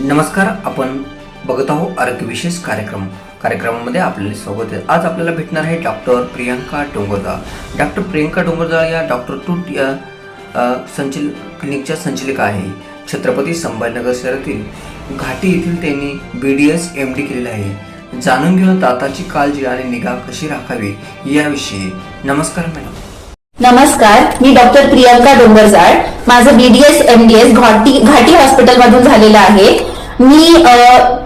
नमस्कार आपण बघत आहोत आरोग्य विशेष कार्यक्रम. कार्यक्रमामध्ये आपले स्वागत आहे. आज आपल्याला भेटणार आहे डॉक्टर प्रियंका डोंगरदाळ. डॉक्टर प्रियंका डोंगरदाळ या डॉक्टर टूट या संचल क्लिनिकच्या संचालिका आहे. छत्रपती संभाजीनगर शहरातील घाटी येथील त्यांनी B D S M D केलेलं आहे. जाणून घेऊन दाताची काळजी आणि निगा कशी राखावी याविषयी. नमस्कार मॅडम. नमस्कार मी डॉक्टर प्रियंका डोंगरजाळ. माझं बीडीएस एमडीएस घाटी घाटी हॉस्पिटलमधून झालेलं आहे. मी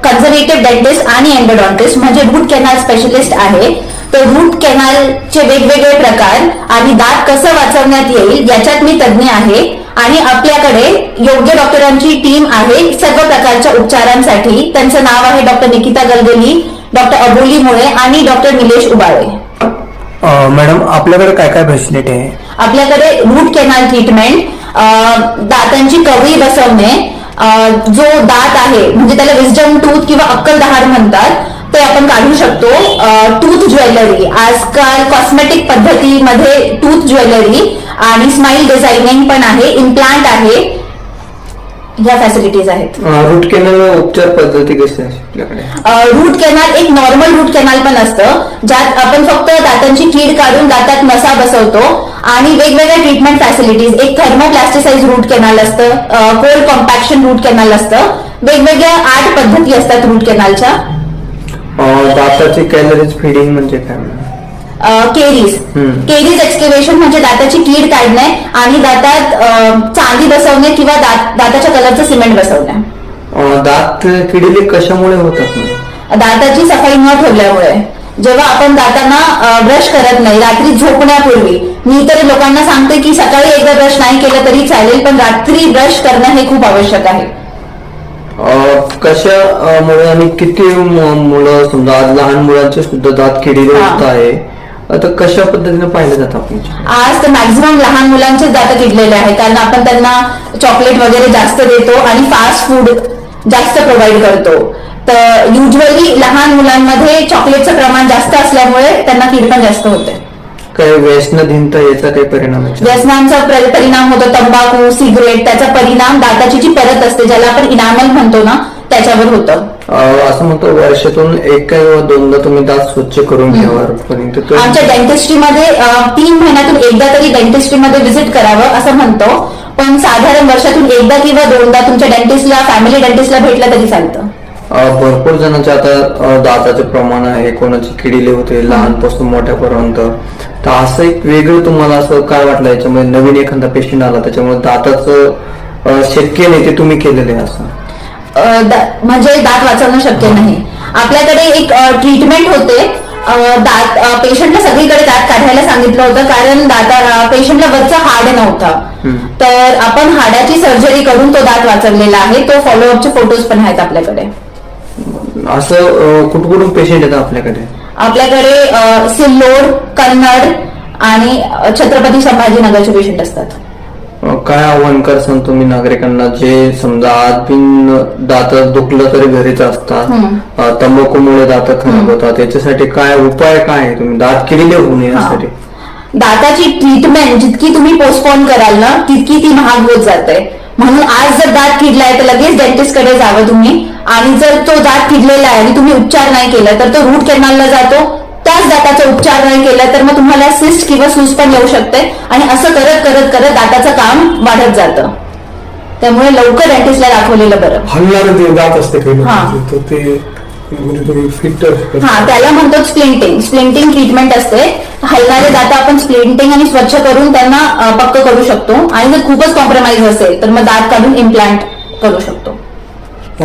कन्झर्वेटिव्ह डेंटिस्ट आणि एन्डोडॉन्टिस्ट म्हणजे रूट कॅनाल स्पेशलिस्ट आहे. तर रूट कॅनालचे वेगवेगळे प्रकार आणि दात कसं वाचवण्यात येईल याच्यात मी तज्ज्ञ आहे. आणि आपल्याकडे योग्य डॉक्टरांची टीम आहे सर्व प्रकारच्या उपचारांसाठी. त्यांचं नाव आहे डॉक्टर निकिता गलगली डॉक्टर अबोली मुळे आणि डॉक्टर निलेश उबाळे. मॅडम आपल्याकडे काय काय फॅसिलिटी आहे? आपल्याकडे रूट कॅनल ट्रीटमेंट दातांची कवळी बसवणे जो दात आहे म्हणजे त्याला विजडम टूथ किंवा अक्कल दहाड म्हणतात ते आपण काढू शकतो. टूथ ज्वेलरी आजकाल कॉस्मेटिक पद्धतीमध्ये टूथ ज्वेलरी आणि स्माइल डिझायनिंग पण आहे इम्प्लांट आहे. ह्या फॅसिलिटीज आहेत. रूट कॅनल उपचार पद्धती कशी आपल्याकडे? रूट कॅनाल एक नॉर्मल रूट कॅनाल पण असतं. ज्यात आपण फक्त दातांची कीड काढून दातात नसा बसवतो आणि वेगवेगळ्या ट्रीटमेंट फॅसिलिटीज एक थर्मोप्लास्टिसाइज रूट कॅनाल असतं कोल्ड कॉम्पॅक्शन रूट कॅनाल असतं. वेगवेगळ्या आठ पद्धती असतात रूट कॅनालच्या दाताची कॅलरीज फिडिंग म्हणजे काय? केरीज. केरीज एक्सकेवेशन म्हणजे दाताची कीड काढणे आणि दातात चांदी बसवणे किंवा दात- दाताच्या कलरचं सिमेंट बसवणे दात किडीले कशामुळे होतात? दाताची सफाई न ठेवल्यामुळे जेव्हा आपण दातांना ब्रश करत नाही रात्री झोपण्यापूर्वी मी तरी लोकांना सांगते की सकाळी एकदा ब्रश नाही केलं तरी चालेल पण रात्री ब्रश करणं हे खूप आवश्यक आहे कशामुळे आणि किती मुलं समजा आज लहान मुलांचे सुद्धा दात किडीले. होत आहे आता कशा पद्धतीने पाहिलं जातं आपण? आज तर मॅक्झिमम लहान मुलांचेच दात किडलेले आहे कारण आपण त्यांना चॉकलेट वगैरे जास्त देतो आणि फास्ट फूड जास्त प्रोव्हाइड करतो. तर युजली लहान मुलांमध्ये चॉकलेटचं प्रमाण जास्त असल्यामुळे त्यांना कीड पण जास्त होते. काही व्यसनधीनता याचा काही परिणाम? व्यसनांचा प्र- परिणाम होतो तंबाखू सिगरेट त्याचा परिणाम दाताची जी परत असते ज्याला आपण इनामल म्हणतो ना त्याच्यावर होतं. असं म्हणतो वर्षातून एक किंवा दोनदा तुम्ही दात स्वच्छ करून घ्यावा आमच्या डेंटिस्ट्रीमध्ये तीन महिन्यातून एकदा तरी डेंटिस्ट्रीमध्ये व्हिजिट करावं असं म्हणतो. पण साधारण वर्षातून एकदा किंवा दोनदा तुमच्या डेंटिस्टला फॅमिली डेंटिस्टला भेटलं तरी चालतं. अ, भरपूर जणांचे आता दाताचे प्रमाण आहे. कोणाची किडीले होते लहानपासून मोठ्यापर्यंत. तर असं एक वेगळं तुम्हाला असं काय वाटलं? याच्यामध्ये नवीन एखादा पेशंट आला त्याच्यामुळे दाताचं शक्य नाही ते तुम्ही केलेलं आहे असं. म्हणजे दात वाचवणं शक्य नाही. आपल्याकडे एक ट्रीटमेंट होते. दात पेशंटला सगळीकडे दात काढायला सांगितलं होतं कारण दाता पेशंटला वरचा हाड नव्हता. तर आपण हाडाची सर्जरी करून तो दात वाचवलेला आहे. तो फॉलोअपचे फोटोज पण आहेत आपल्याकडे. असं अ, कुठं कुठून पेशंट येतात आपल्याकडे? आपल्याकडे सिल्लोड कन्नड आणि छत्रपती संभाजीनगरचे पेशंट असतात. काय आव्हान करसान तुम्ही नागरिकांना? जे समजा आज बिन दात दुखलं तरी घरीच असतात. तंबाखूमुळे दात खराब होतात. याच्यासाठी काय उपाय काय तुम्ही? दात किडीले होऊ नये यासाठी. दाताची ट्रीटमेंट जितकी तुम्ही पोस्टपोन कराल ना तितकी ती महाग होत जाते. म्हणून आज जर दात किडलाय तर लगेच डेंटिस्टकडे जावं तुम्ही. आणि जर तो दात किडलेला आहे आणि तुम्ही उपचार नाही केला तर तो रूट कॅनलला जातो. दाताचा उपचार नाही केला तर मग तुम्हाला सिस्ट किंवा सूज पण येऊ शकते. आणि असं करत करत करत दाताचं काम वाढत जातं. त्यामुळे लवकर डेंटिस्टला दाखवलेलं बरं. हलणारे ते दात असते काही हा. ते म्हणजे हा त्याला म्हणतो स्प्लिंटिंग स्प्लिंटिंग ट्रीटमेंट असते. हलणारे दात आपण स्प्लिंटिंग आणि स्वच्छ करून त्यांना पक्क करू शकतो. आणि जर खूपच कॉम्प्रोमाइज असेल तर मग दात काढून इम्प्लांट करू शकतो.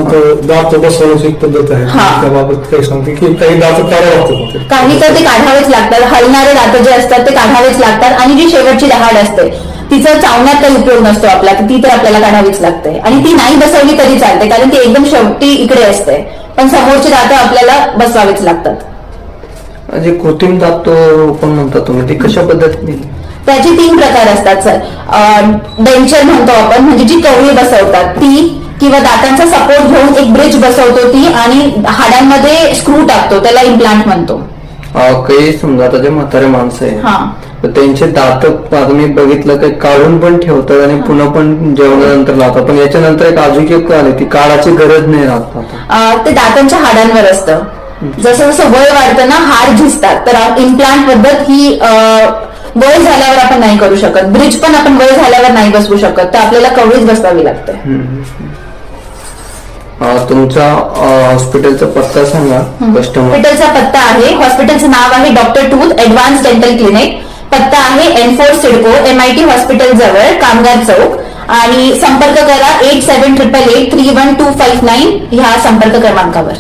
दात बसवण्याची एक पद्धत आहे. हा. त्याबाबत काही सांगते की काही दात काढावं लागतं काही तर ते काढावेच लागतात. हलणारे दात जे असतात ते काढावेच लागतात आणि जी शेवटची दहाड असते तिचं चावण्यात काही उपयोग नसतो आपला तर ती तर आपल्याला काढावीच लागते. आणि ती नाही बसवली तरी चालते कारण ती एकदम शेवटी इकडे असते. पण समोरची दातं आपल्याला बसवावीच लागतात. जे कृत्रिम दात तो रोपण म्हणता तुम्ही ते कशा पद्धतीने? त्याचे तीन प्रकार असतात सर. डेंचर म्हणतो आपण म्हणजे जी कवळी बसवतात ती किंवा दातांचा सपोर्ट घेऊन एक ब्रिज बसवतो ती आणि हाडांमध्ये स्क्रू टाकतो त्याला इम्प्लांट म्हणतो. अ, काही समजा आता जे म्हातारे माणसं आहे हा. तर त्यांचे दात आता मी बघितलं ते काढून पण ठेवतात आणि पुन्हा पण जेवणानंतर लावतात. पण याच्यानंतर एक अजून एक आले ती काढाची गरज नाही राहत आता. अं, ते दातांच्या हाडांवर असतं. जसं जसं वय वाढतं ना हाड झिजतात. तर इम्प्लांट पद्धत ही अं, वय झाल्यावर आपण नाही करू शकत. ब्रिज पण आपण वय झाल्यावर नाही बसवू शकत. तर आपल्याला कवरेज बसवावी लागते. तुमचा हॉस्पिटलचा पत्ता सांगा कस्टमर हॉस्पिटलचा पत्ता आहे हॉस्पिटलचं नाव आहे doctor tooth advance dental clinic पत्ता आहे N four CIDCO M I T hospital जवळ कामगार चौक. आणि संपर्क करा eight seven triple eight three one two five nine ह्या संपर्क क्रमांकावर.